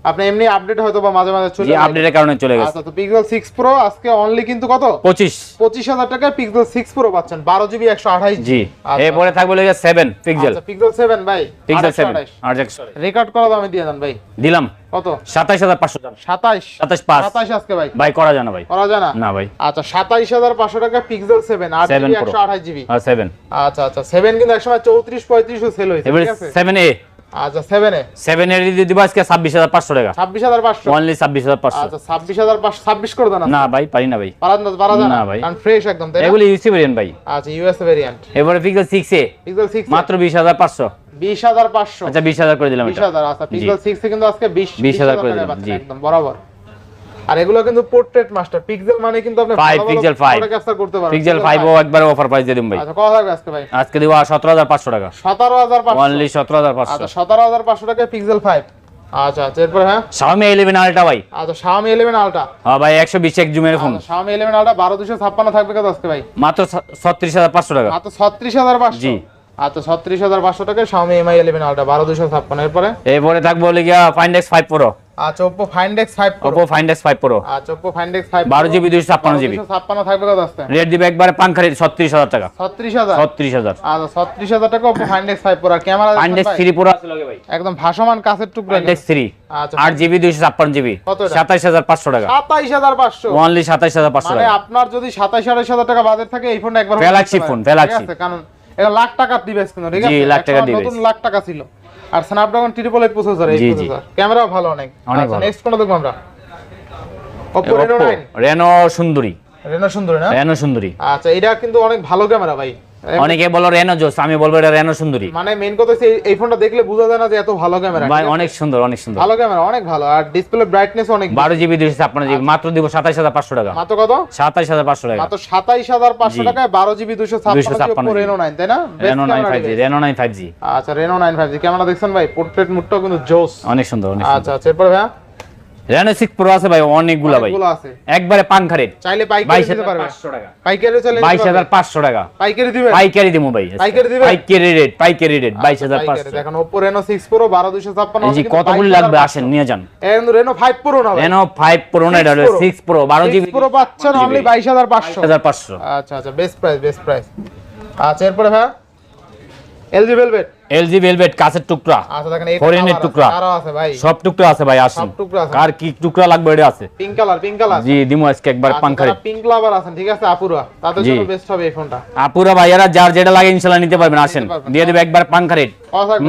আপনি এমনি আপডেট হয়তো বা মাঝে মাঝে চলে আপডেটের কারণে চলে গেছে। আচ্ছা তো পিক্সেল 6 প্রো আজকে অনলি কিন্তু কত? 25 25000 টাকায় পিক্সেল 6 প্রো পাচ্ছেন 12 জিবি 128 জি। আচ্ছা। এরপরে থাকবে লাগে 7 পিক্সেল আচ্ছা পিক্সেল 7 ভাই। পিক্সেল 7 800 রেকর্ড করা দামে দিয়ে দেন ভাই। দিলাম। কত? 27500 টাকা। 27 27 27 আজকে ভাই। ভাই করা জানা ভাই। করা জানা না? ভাই। আচ্ছা 27500 টাকা পিক্সেল 7 8 জিবি 128 জিবি আর 7 আচ্ছা আচ্ছা 7 কিন্তু একসময় 34 35 ও সেল হইছে ঠিক আছে? 7a আচ্ছা 7 এ? 7 এর দিয়ে দিব আজকে 26500 টাকা। 26500 করে দেন না ভাই পারি না ভাই। পারান পারা না? ভাই। ফ্রেশ একদম তাই এগুলো ইউএস ভেরিয়েন্ট ভাই। আচ্ছা ইউএস ভেরিয়েন্ট এবারে পিক্সেল আচ্ছা, 6 করে দিলাম কিন্তু আজকে 20 20000 করে দিলাম একদম বরাবর। আর এগুলো কিন্তু পোর্ট্রেট মাস্টার পিক্সেল মানে কিন্তু আপনি Five, Pixel five। ক্যাপচার করতে পারবেন। পিক্সেল ফাইভ ও একবারে অফার প্রাইস দিয়ে দিম ভাই। আচ্ছা কত থাকবে আজকে ভাই? আজকে দিব সতেরো হাজার পাঁচশো টাকা। সতেরো হাজার পাঁচশো। অনলি সতেরো হাজার পাঁচশো। আচ্ছা সতেরো হাজার পাঁচশো টাকায় পিক্সেল ফাইভ আচ্ছা আচ্ছা এরপরে হ্যাঁ? শাওমি ইলেভেন আলটা ভাই। আচ্ছা Xiaomi 11 আলট্রা হ্যাঁ ভাই একশো বিশ এক জুমের ফোন আচ্ছা Xiaomi 11 আলট্রা বারো দুশো ছাপ্পান্ন থাকবে কত আজকে ভাই? মাত্র ছত্রিশ হাজার পাঁচশো টাকা। মাত্র ছত্রিশ হাজার পাঁচশো। জি। আচ্ছা ছত্রিশ হাজার পাঁচশো টাকায় Xiaomi Mi 11 আলট্রা বারো দুশো ছাপ্পান্ন। এরপরে? এরপরে থাকব হলে গিয়া ফাইন্ডেক্স ফাইভ প্রো আচ্ছা Oppo Find X5 Pro Oppo Find X five pro আচ্ছা X5 বারো জিবি দুইশো ছাপ্পান্ন জিবি। ছাপ্পান্ন থাকবে কত আজকে রেট দিবে একবারে পাঙ্খা ছত্রিশ হাজার টাকা। ছত্রিশ হাজার? ছত্রিশ হাজার। আচ্ছা ছত্রিশ হাজার টাকা Oppo Find X5 Pro আর camera Find X three pro একদম ভাসমান কাছের টুকরা ফাইন্ডেক্স থ্রি আচ্ছা আট জিবি দুইশো ছাপ্পান্ন জিবি। সাতাইশ হাজার পাঁচশো টাকা। সাতাইশ হাজার পাঁচশো। অনলি সাতাইশ হাজার পাঁচশো মানে টাকা। আপনার যদি সাতাইশ হাজার টাকা বাজেট থাকে এই ফোনটা একবার Galaxy। কারণ এটা লাখ টাকা দিবে কিন্তু ঠিক জি, আছে? লাখ টাকা দিবে। নতুন লাখ টাকা ছিল। আর স্ন্যাপড্রাগন ট্রিপল এইট প্রসেসর এই জি, জি। প্রসেসর ক্যামেরা ভালো অনেক। অনেক আচ্ছা। নেক্সট কোন দেখব আমরা? Oppo Reno 9 রেনো সুন্দরী। রেনো সুন্দরী না? রেনো সুন্দরী। আচ্ছা এটা কিন্তু অনেক ভালো ক্যামেরা ভাই। অনেকে বলো রেনো জোস আমি বলব এটা রেনো সুন্দরী। মানে মেইন কথা হচ্ছে এই- ফোনটা দেখলে বোঝা যায় না যে এত ভালো ক্যামেরা ভাই অনেক সুন্দর অনেক সুন্দর। ভালো ক্যামেরা অনেক ভালো। আর ডিসপ্লে ব্রাইটনেস অনেক বেশি। বারো জিবি দুইশো ছাপ্পান্ন জিবি মাত্র দিব সাতাইশ হাজার পাঁচশো টাকা। মাত্র কত? সাতাইশ হাজার পাঁচশো টাকা। মাত্র সাতাইশ হাজার পাঁচশো জি। টাকায় বারো জিবি দুশো ছাপ্পান্ন 256 রেনো নাইন তাই না? Reno nine camera five G device। Reno nine five G আচ্ছা Reno nine five G camera দেখছেন ভাই? পোর্ট্রেট মুডটাও কিন্তু জোস অনেক সুন্দর অনেক আচ্ছা আচ্ছা এরপর ভাইয়া? রেনো সিক্স প্রো আছে ভাই অনেকগুলা ভাই। আছে। একবারে পাঙ্খা রেট চাইলে পাইকারি দিতে পারবে। পাঁচশো টাকা। পাইকারি চাইলে বাইশ হাজার পাঁচশো টাকা। পাইকারি দিবে পাইকারি দিব ভাই পাইকারি দিবেন? পাইকারি রেট পাইকারি রেট হাজার পাইকারি। পাঁচশো। দেখেন Oppo Reno 6 Pro 12256 এই যে কতগুলি লাগবে আসেন নিয়ে যান। এটা Reno 5 Pro না রেনো ফাইভ প্রো না এটা 6 Pro। সিক্স প্রো বারো 6 জিবি Pro পাচ্ছেন অনলি 22500 হাজার পাঁচশো। আচ্ছা আচ্ছা বেস্ট প্রাইস বেস্ট প্রাইস আচ্ছা এরপরে ভাই LG Velvet এলজি ভেলভেট কাছের টুকরা আচ্ছা দেখেন এই Foreign-এর টুকরা। আরও আছে ভাই। সব টুকরা আছে ভাই আসুন। সব টুকরা আছে। কার কি টুকরা লাগবে এটা আছে। পিঙ্ক কালার পিঙ্ক কালার জি দিমু আজকে একবার পাঙ্খা রেট পিঙ্ক লাভার আছেন ঠিক আছে আপুরা তাদের জন্য বেস্ট হবে এই ফোনটা আপুরা ভাইয়ারা যার যেটা লাগে ইনশাল্লাহ নিতে পারবেন আসেন। দিয়ে দেবে একবার পাঙ্খা রেট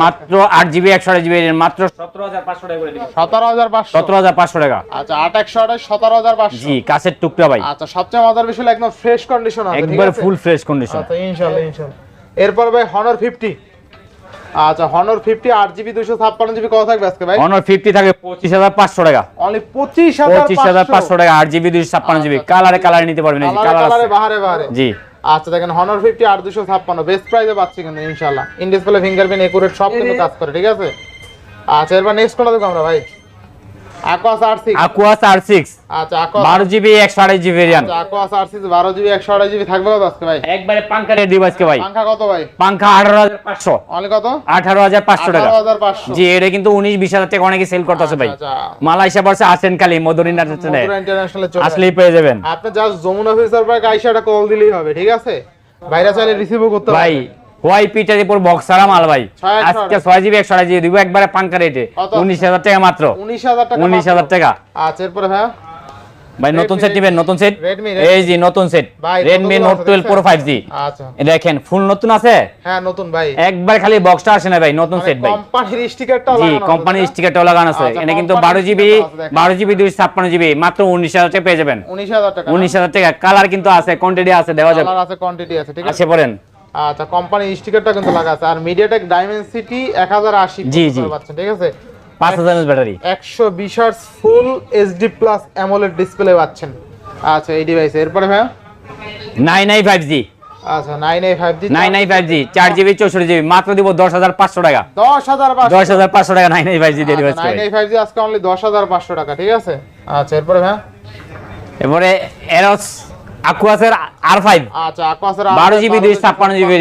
মাত্র আট জিবি একশো জিবি মাত্র সতেরো হাজার পাঁচশো টাকা করে দিবেন। 17500 সতেরো হাজার পাঁচশো টাকা। আচ্ছা 8128 17500 জি কাছের টুকরা ভাই। আচ্ছা সবচেয়ে মজার বিষয় হলো একদম ফ্রেশ কন্ডিশন আছে একবার ফুল ফ্রেশ কন্ডিশন আচ্ছা ইনশাআল্লাহ ইনশাআল্লাহ এরপর ভাই হনর 50 আচ্ছা হনর 50 8GB 256GB কত থাকবে আজকে ভাই? হনর ফিফটি থাকে পঁচিশ হাজার পাঁচশো টাকা। অনলি 25500 পঁচিশ। হাজার পাঁচশো টাকা আট জিবি দুইশো ছাপ্পান্ন জিবি আচ্ছা, কালারে কালারে নিতে পারবেন এই কালার কালারে বাহারে বাহারে। জি। আচ্ছা দেখেন হনর 50 আর 256 বেস্ট প্রাইসে পাচ্ছি কিন্তু ইনশাআল্লাহ। ইন ডিসপ্লে ফিঙ্গারপ্রিন্ট একুরেট সব কিন্তু কাজ করে ঠিক আছে? আচ্ছা এরপর নেক্সট কোনটা দেখো আমরা ভাই? Aquos R6 Aquos R six আচ্ছা আকোয়াস বারো জিবি একশো আড়াই জিবি ভেরিয়ান আচ্ছা আকোয়াস R6 12GB 128GB থাকবে কত আজকে ভাই? একবারে পাঙ্খা রেট দিব আজকে ভাই। কত ভাই? পাঙ্খা আঠারো হাজার পাঁচশো। অনলি কত? আঠারো হাজার পাঁচশো টাকা। 18500 জি এটা কিন্তু উনিশ বিশ হাজার টাকা অনেকে সেল করতেছে ভাই। আচ্ছা মালয়েশিয়া বর্ষে আসেন খালি মধুর ইন্টারন্যাশনালে আসলেই পেয়ে যাবেন। আপনি জাস্ট যমুনা অফিসার পার্ক আইসা একটা কল দিলেই হবে ঠিক আছে? ভাইরা চাইলে রিসিভও করতে ভাই হোয়াই পিটার উপর বক্স ভাই আজকে ছয় জিবি একশো আড়াই জিবি দিব একবারে পাঙ্কা রেটে উনিশ হাজার টাকা মাত্র। উনিশ হাজার টাকা উনিশ হাজার টাকা। আচ্ছা এরপরে ভাই নতুন সেট নিবেন নতুন সেট এই জি নতুন সেট আচ্ছা। দেখেন ফুল নতুন আছে? হ্যাঁ নতুন ভাই। একবার খালি বক্সটা আসে না ভাই নতুন সেট ভাই। কোম্পানির স্টিকারটা জি কোম্পানির স্টিকারটাও লাগানো আছে। আচ্ছা, এটা কিন্তু company বারো জিবি sticker আছে, দেখেন। বারো জিবি দুইশো ছাপ্পান্ন জিবি মাত্র উনিশ হাজার টাকা পেয়ে যাবেন। উনিশ হাজার টাকা উনিশ হাজার টাকা। কালার কিন্তু আছে কোয়ান্টিটি আছে দেওয়া যাবে। কালার আছে কোয়ান্টিটি আছে ঠিক আছে পড়েন। আচ্ছা কোম্পানির স্টিকারটা কিন্তু লাগা আছে। আর মিডিয়াটেক ডাইমেনসিটি এক হাজার আশি জি, জি। পাচ্ছেন ঠিক আছে? পাঁচ হাজার ব্যাটারি। একশো বিশ hertz full HD plus AMOLED display পাচ্ছেন। আচ্ছা এই ডিভাইস এরপরে ফাইভ জি আচ্ছা নাইন এই five G nine i five G চার জিবি চৌষট্টি জিবি মাত্র দিব দশ হাজার পাঁচশো টাকা। দশ হাজার দশ হাজার পাঁচশো টাকা nine i five G delivery nine এই ফাইভ জি আজকে অনলি দশ হাজার পাঁচশো টাকা ঠিক আছে? আচ্ছা এরপরে ভাইয়া? এরপরে এরস আকুয়াসের আর ফাইভ আচ্ছা বারো জিবি দুইশো ছাপ্পান্ন জিবি?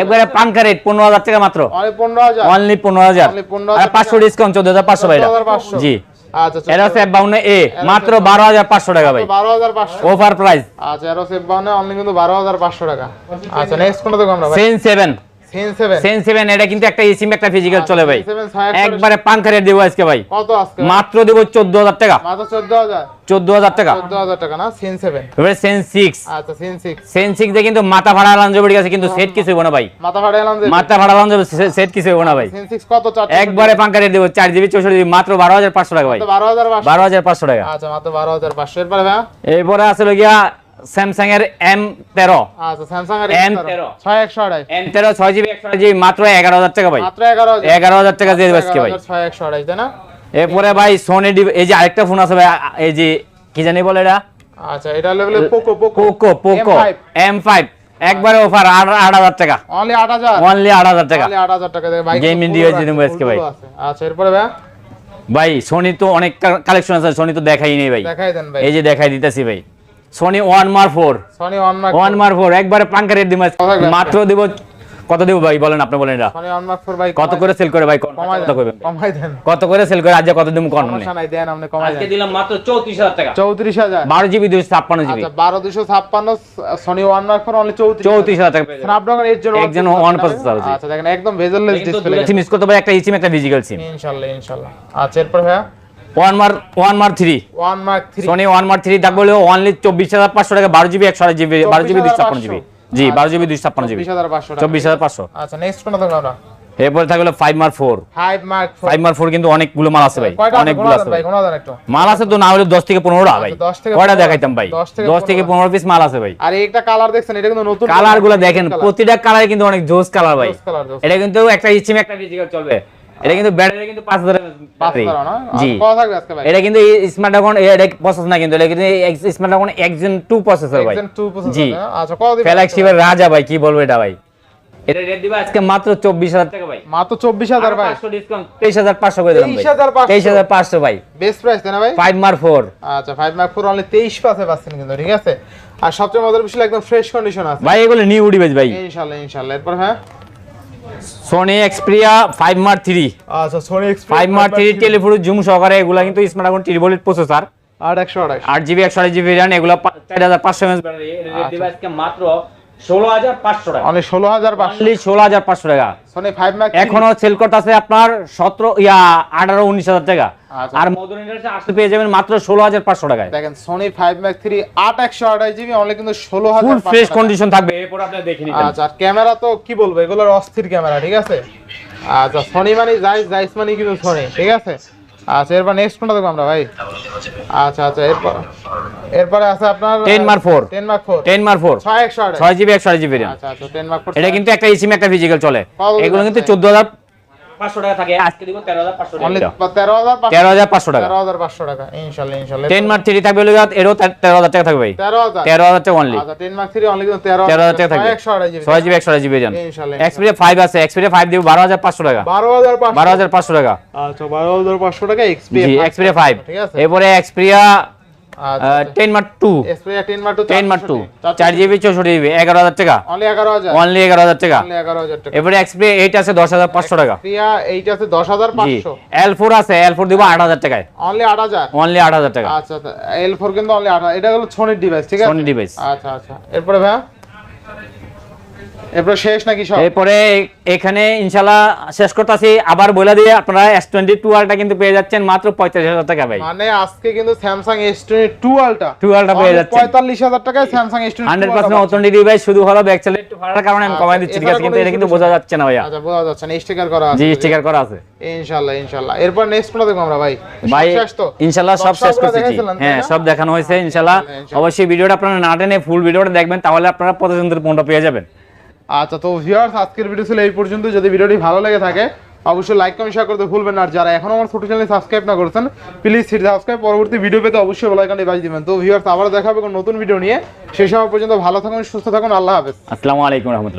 একবারে পাঙ্কা রেট পনেরো হাজার টাকা মাত্র। অনলি পনেরো হাজার। অনলি পনেরো হাজার। Only 15,000 আর পাঁচশো ডিসকাউন্ট চোদ্দ হাজার পাঁচশো ভাই এটা। 14,500 জি। আচ্ছা এটা হচ্ছে বাউন্ন এ মাত্র বারো হাজার পাঁচশো টাকা ভাই। বারো হাজার পাঁচশো। ওভার প্রাইস আচ্ছা অনলি কিন্তু বারো হাজার পাঁচশো টাকা। আচ্ছা নেক্সট কোনটা দেখো আমরা সেভেন সেন সেভেন এটা কিন্তু একটা ইসিম একটা ফিজিক্যাল চলে ভাই। সেভেন ছয় একশো একবারে পাঙ্কা রেট দেবো আজকে ভাই। কত আজকে? মাত্র দেবো চোদ্দ হাজার টাকা। মাত্র চোদ্দ হাজার? চোদ্দ হাজার টাকা। চোদ্দ হাজার টাকা না? সেন সেভেন এবারে সেন সিক্স আচ্ছা সেন সিক্স সেন সিক্স দিয়ে কিন্তু মাথা ভাড়া লাঞ্জবের কাছে কিন্তু সেট কিছু হইব না ভাই। মাথা মাথা ভাড়া সেট কিছু হইব না ভাই। সেন কত চার একবারে পাঙ্কা রেট দেবো চার জিবি চৌষট্টি জিবি মাত্র বারো হাজার পাঁচশো টাকা ভাই। বারো হাজার পাঁচশো। বারো হাজার পাঁচশো টাকা। আচ্ছা মাত্র বারো হাজার পাঁচশো। এরপরে ভাইয়া এরপরে আছে গিয়া স্যামসাং এর এম তেরো। আচ্ছা M M13 তেরো। ছয় একশো আড়াই এম তেরো ছয় জিবি একশো জিবি মাত্র এগারো হাজার টাকা ভাই। মাত্র এগারো হাজার। টাকা দিয়ে আজকে ভাই। ছয় একশো আড়াই তাই না? এরপরে ভাই সোনি এই যে আরেকটা ফোন আছে ভাই এই যে কি জানি বলে এটা? আচ্ছা Poco Poco Poco Poco M five একবারে অফার আট আট হাজার টাকা। অনলি আট হাজার? অনলি আট হাজার টাকা। অনলি আট হাজার টাকা ভাই। আজকে ভাই। আচ্ছা এরপরে ভাই? ভাই সোনি তো অনেক কালেকশন আছে সোনি তো দেখাই নেই ভাই। দেখাই দেন ভাই। এই যে দেখাই দিতেছি ভাই। Sony one mark four Sony one mark one mark four একবারে পাঙ্কা রেট দিব। মাত্র দিব কত দিব ভাই? বলেন আপনি বলেন এটা। সনি ওয়ান মার্ক ফোর ভাই কত করে সেল করে ভাই? কোন- কত দেন কমাই দেন। কত করে সেল করে? আজ কত দিন কোন? সমস্যা নাই দেন আপনি কমাই আজকে দিলাম মাত্র চৌত্রিশ হাজার টাকা। চৌত্রিশ হাজার। বারো জিবি দুইশো ছাপ্পান্ন জিবি। আচ্ছা বারো দুশো ছাপ্পান্ন Sony one mark four only চৌত্রিশ চৌত্রিশ হাজার টাকা পেয়ে যাবেন। স্ন্যাপড্রাগন এইট জিরো একজন ওয়ান জি। আচ্ছা দেখেন একদম ভেজেললেস কিন্তু ডিসপ্লে সিম ইউজ করতে পারে একটা ইসিম একটা ফিজিক্যাল সিম ইনশাআল্লাহ ইনশাআল্লাহ আচ্ছা এরপর ভাইয়া? One mark one mark three one mark three Sony one mark three থাকবে হলো অনলি চব্বিশ হাজার পাঁচশো টাকা বারো জিবি একশো আট জিবি বারো জিবি দুইশো ছাপ্পান্ন জিবি। জি বারো জিবি দুইশো ছাপ্পান্ন জিবি। বিশ হাজার পাঁচশো টাকা। চব্বিশ হাজার পাঁচশো। আচ্ছা নেক্সট কোনটা দেখো আমরা? এরপরে থাকবে ফাইভ মার ফোর ফাইভ মার ফোর কিন্তু অনেকগুলো মাল আছে ভাই অনেকগুলো আছে মাল আছে তো না হলে দশ থেকে পনেরোটা ভাই। আচ্ছা, 10 থেকে কয়টা দেখাইতাম ভাই? দশ থেকে পনেরো। পিস মাল আছে ভাই। আর একটা কালার দেখছেন এটা কিন্তু নতুন কালারগুলো দেখেন প্রতিটা কালার কিন্তু অনেক জোস কালার ভাই। এটা কিন্তু একটা ইচিম একটা ফিজিক্যাল চলবে। এটা কিন্তু ব্যাটারি কিন্তু পাঁচ হাজার পাঁচ হাজার না? জি। আর কত থাকবে আজকে ভাই? এটা কিন্তু স্মার্ট ড্রাগন এটা প্রসেস না কিন্তু এটা কিন্তু স্মার্ট ড্রাগন এক্সেন 2 প্রসেসর ভাই। Exynos 2 processor, জি। আচ্ছা কত দিবেন ফ্ল্যাগশিপের রাজা ভাই কি বলব এটা ভাই? এটা রেট দিবা আজকে মাত্র 24000 টাকা ভাই। মাত্র চব্বিশ হাজার ভাই। 500 ডিসকাউন্ট 23500 করে দিলাম ভাই। 23,500 23500 ভাই। বেস্ট প্রাইস ভাই? 5 মার 4 আচ্ছা ফাইভ মার্ক ফোর অনলি তেইশ পাশে পাচ্ছেন কিন্তু ঠিক আছে? আর সবচেয়ে মজার বিষয় একদম ফ্রেশ কন্ডিশন আছে। ভাই এগুলো নিউ ডিভাইস ভাই। ইনশাআল্লাহ ইনশাআল্লাহ এরপর হ্যাঁ? Sony Xperia five mark three আচ্ছা Sony five mark three telephoto zoom সহকারে এগুলা কিন্তু স্মার্ট ড্রাগন ট্রিবলেট প্রসেসর আট একশো আট জিবি একশো আট জিবি র্যাম এগুলো চার হাজার পাঁচশো ডিভাইসকে মাত্র ষোলো হাজার পাঁচশো টাকা। অনলি ষোলো হাজার ষোলো হাজার পাঁচশো টাকা। সোনি ফাইভ মার্ক এখনও সেল করতেছে আপনার সতেরো ইয়া আঠারো উনিশ হাজার টাকা। আর মধুর ইন্ডাস্ট্রি আসতে পেয়ে যাবেন মাত্র ষোলো হাজার পাঁচশো টাকায়। দেখেন সোনি ফাইভ মার্ক থ্রি আট একশো আড়াই জিবি অনলি কিন্তু ষোলো হাজার ফ্রেশ কন্ডিশন থাকবে এরপর আপনি দেখে নিবেন। আচ্ছা আর ক্যামেরা তো কি বলব এগুলোর অস্থির ক্যামেরা ঠিক আছে? আচ্ছা সোনি মানে জাইস মানে কিন্তু সোনি ঠিক আছে? আচ্ছা এরপর নেক্সট কোনটা দেখব আমরা ভাই? আচ্ছা আচ্ছা এরপর এরপরে আছে আপনার 10 mark 4 10 mark 4 10 mark 4 6 100 6 GB 100 GB আচ্ছা আচ্ছা 10 মার্ক 4 এটা কিন্তু একটা ইসিম একটা ফিজিক্যাল চলে। এগুলো কিন্তু 14000 পাঁচশো টাকা থাকে আজকে দিব তেরো হাজার পাঁচশো টাকা। তেরো হাজার পাঁচশো টাকা। তেরো হাজার পাঁচশো টাকা। ইনশাল্লাহ ইনশাল্লাহ। টেন মার থ্রি থাকবে এরও তেরো হাজার টাকা থাকবে ভাই। তেরো হাজার। তেরো হাজার টাকা অনলি আচ্ছা টেন মার্ক থ্রি অনলি কিন্তু তেরো তেরো হাজার টাকা থাকবে। একশো আড়াই জিবি। ছয় জিবি একশো জিবি এক্সপিরিয়া ফাইভ আছে এক্সপিরিয়া ফাইভ দিব বারো হাজার পাঁচশো টাকা। বারো হাজার পাঁচশো। বারো হাজার পাঁচশো টাকা। আচ্ছা বারো হাজার পাঁচশো টাকা এক্সপি এক্সপিরিয়া ফাইভ ঠিক আছে। এরপরে এক্সপিরিয়া আচ্ছা ten mark two ten mark two চার জিবি চৌষট্টি জিবি এগারো হাজার টাকা। অনলি এগারো হাজার। টাকা। এরপরে এক্সপিরিয়া এইট আছে দশ হাজার পাঁচশো টাকা। এইটা আছে দশ হাজার পাঁচশো। এল ফোর আছে এল ফোর দিব আট হাজার টাকায়। অনলি আট হাজার? অনলি আট হাজার টাকা। আচ্ছা এল ফোর কিন্তু অনলি আট হাজার। এটা হলো সোনির ডিভাইস ঠিক আছে? Sony ডিভাইস আচ্ছা আচ্ছা। এরপরে ভাইয়া? এরপর শেষ নাকি সব? এরপরে এখানে ইনশাল্লাহ শেষ করতেছি। আবার বলে দিয়ে আপনারা এস টোয়েন্টি টু আলটা কিন্তু পেয়ে যাচ্ছেন মাত্র টাকা ভাই। মানে আজকে কিন্তু টোয়েন্টি টু আলটা। 12 পেয়ে যাচ্ছেন। পঁয়তাল্লিশ হাজার টাকায় Samsung S twenty hundred percent authentic device শুধু হলো ব্যাক একটু ফাটার কারণে আমি কমাই দিচ্ছি ঠিক আছে কিন্তু এটা কিন্তু বোঝা যাচ্ছে না ভাইয়া। আচ্ছা বোঝা যাচ্ছে না স্টিকার করা আছে জি স্টিকার করা আছে। ইনশাআল্লাহ ইনশাআল্লাহ। এরপর নেক্সট কোনটা দেখব আমরা ভাই? ভাই তো? সব শেষ করতেছি। হ্যাঁ সব দেখানো হয়েছে ইনশাল্লাহ ইনশাল্লাহ। অবশ্যই ভিডিওটা আপনারা না টেনে ফুল ভিডিওটা দেখবেন তাহলে আপনারা পছন্দের পণ্যটা পেয়ে যাবেন। আচ্ছা তো ভিউয়ার্স আজকের ভিডিও ছিল এই পর্যন্ত। যদি ভিডিওটি ভালো লেগে থাকে, অবশ্যই লাইক কমেন্ট শেয়ার করতে ভুলবেন আর যারা এখনও আমার ছোট চ্যানেল সাবস্ক্রাইব না করেছেন প্লিজ সেটি সাবস্ক্রাইব পরবর্তী ভিডিও পেতে অবশ্যই বেল আইকনটি বাজিয়ে দিবেন। তো ভিউয়ার্স আবার দেখা হবে নতুন ভিডিও নিয়ে। সেই সময় পর্যন্ত ভালো থাকুন, সুস্থ থাকুন। আল্লাহ হাফেজ। আসসালামু আলাইকুম রহমতুল্লাহ।